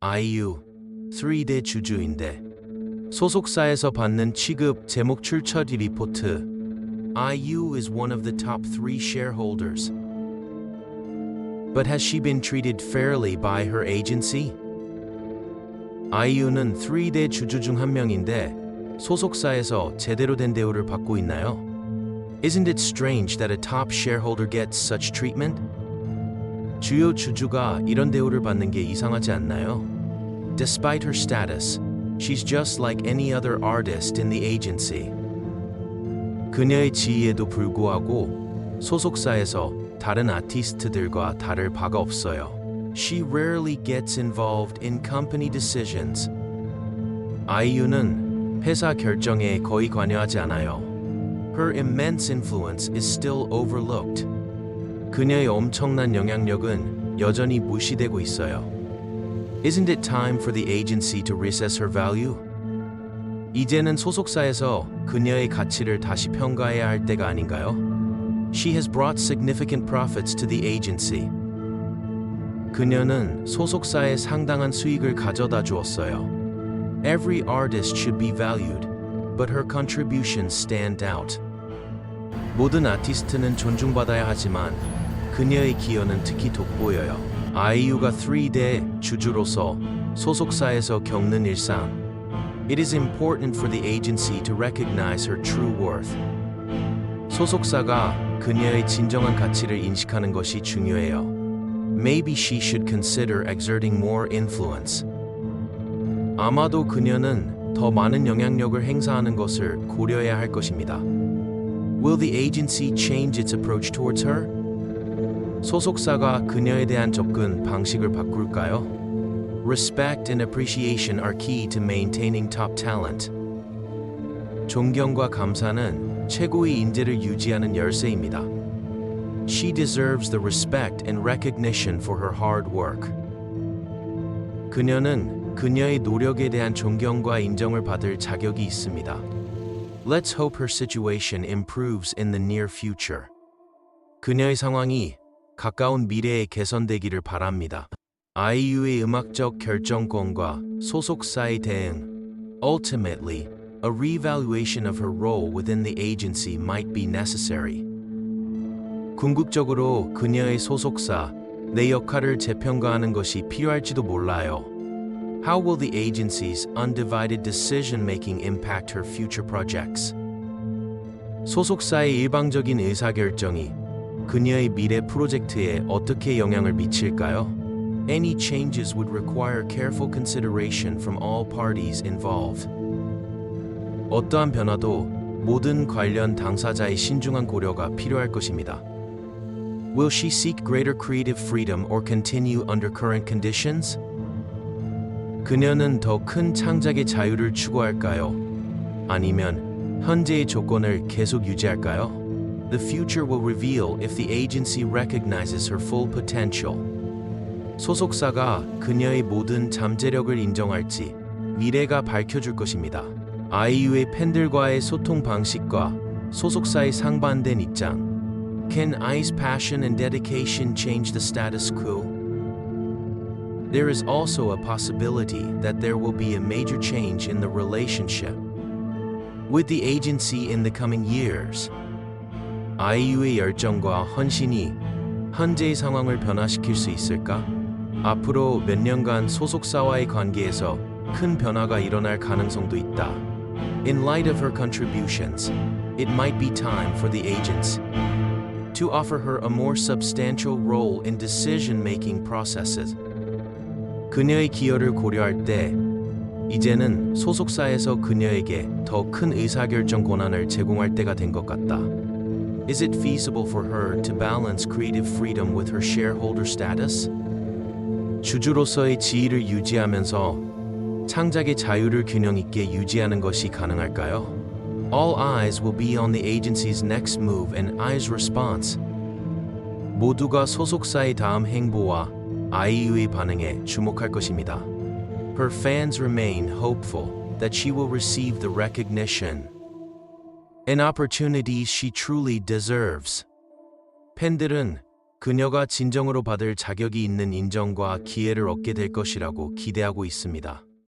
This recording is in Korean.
IU 3대 주주인데 소속사에서 받는 취급 제목 출처리 리포트 IU is one of the top three shareholders. But has she been treated fairly by her agency? IU는 3대 주주 중 한 명인데 소속사에서 제대로 된 대우를 받고 있나요? Isn't it strange that a top shareholder gets such treatment? 주요 주주가 이런 대우를 받는 게 이상하지 않나요? Despite her status, she's just like any other artist in the agency. 그녀의 지위에도 불구하고 소속사에서 다른 아티스트들과 다를 바가 없어요. She rarely gets involved in company decisions. 아이유는 회사 결정에 거의 관여하지 않아요. Her immense influence is still overlooked. 그녀의 엄청난 영향력은 여전히 무시되고 있어요. Isn't it time for the agency to reassess her value? 이제는 소속사에서 그녀의 가치를 다시 평가해야 할 때가 아닌가요? She has brought significant profits to the agency. 그녀는 소속사에 상당한 수익을 가져다 주었어요. Every artist should be valued, but her contributions stand out. 모든 아티스트는 존중받아야 하지만 그녀의 기여는 특히 돋보여요. 아이유가 3대 주주로서 소속사에서 겪는 일상. It is important for the agency to recognize her true worth. 소속사가 그녀의 진정한 가치를 인식하는 것이 중요해요. Maybe she should consider exerting more influence. 아마도 그녀는 더 많은 영향력을 행사하는 것을 고려해야 할 것입니다. Will the agency change its approach towards her? 소속사가 그녀에 대한 접근 방식을 바꿀까요? Respect and appreciation are key to maintaining top talent. 존경과 감사는 최고의 인재를 유지하는 열쇠입니다. She deserves the respect and recognition for her hard work. 그녀는 그녀의 노력에 대한 존경과 인정을 받을 자격이 있습니다. Let's hope her situation improves in the near future. 그녀의 상황이 가까운 미래에 개선되기를 바랍니다. 아이유의 음악적 결정권과 소속사의 대응. Ultimately, a reevaluation of her role within the agency might be necessary. 궁극적으로 그녀의 소속사, 내 역할을 재평가하는 것이 필요할지도 몰라요. How will the agency's undivided decision making impact her future projects? 소속사의 일방적인 의사결정이 그녀의 미래 프로젝트에 어떻게 영향을 미칠까요? Any changes would require careful consideration from all parties involved. 어떠한 변화도 모든 관련 당사자의 신중한 고려가 필요할 것입니다. Will she seek greater creative freedom or continue under current conditions? 그녀는 더 큰 창작의 자유를 추구할까요? 아니면 현재의 조건을 계속 유지할까요? The future will reveal if the agency recognizes her full potential. 소속사가 그녀의 모든 잠재력을 인정할지 미래가 밝혀줄 것입니다. 아이유의 팬들과의 소통 방식과 소속사의 상반된 입장. Can IU's passion and dedication change the status quo? There is also a possibility that there will be a major change in the relationship with the agency in the coming years. 아이유의 열정과 헌신이 현재의 상황을 변화시킬 수 있을까? 앞으로 몇 년간 소속사와의 관계에서 큰 변화가 일어날 가능성도 있다. In light of her contributions, it might be time for the agents to offer her a more substantial role in decision-making processes. 그녀의 기여를 고려할 때 이제는 소속사에서 그녀에게 더 큰 의사결정 권한을 제공할 때가 된 것 같다. Is it feasible for her to balance creative freedom with her shareholder status? 주주로서의 지위를 유지하면서 창작의 자유를 균형 있게 유지하는 것이 가능할까요? All eyes will be on the agency's next move and IU's response. 모두가 소속사의 다음 행보와 아이유의 반응에 주목할 것입니다. Her fans remain hopeful that she will receive the recognition and opportunities she truly deserves. 팬들은 그녀가 진정으로 받을 자격이 있는 인정과 기회를 얻게 될 것이라고 기대하고 있습니다.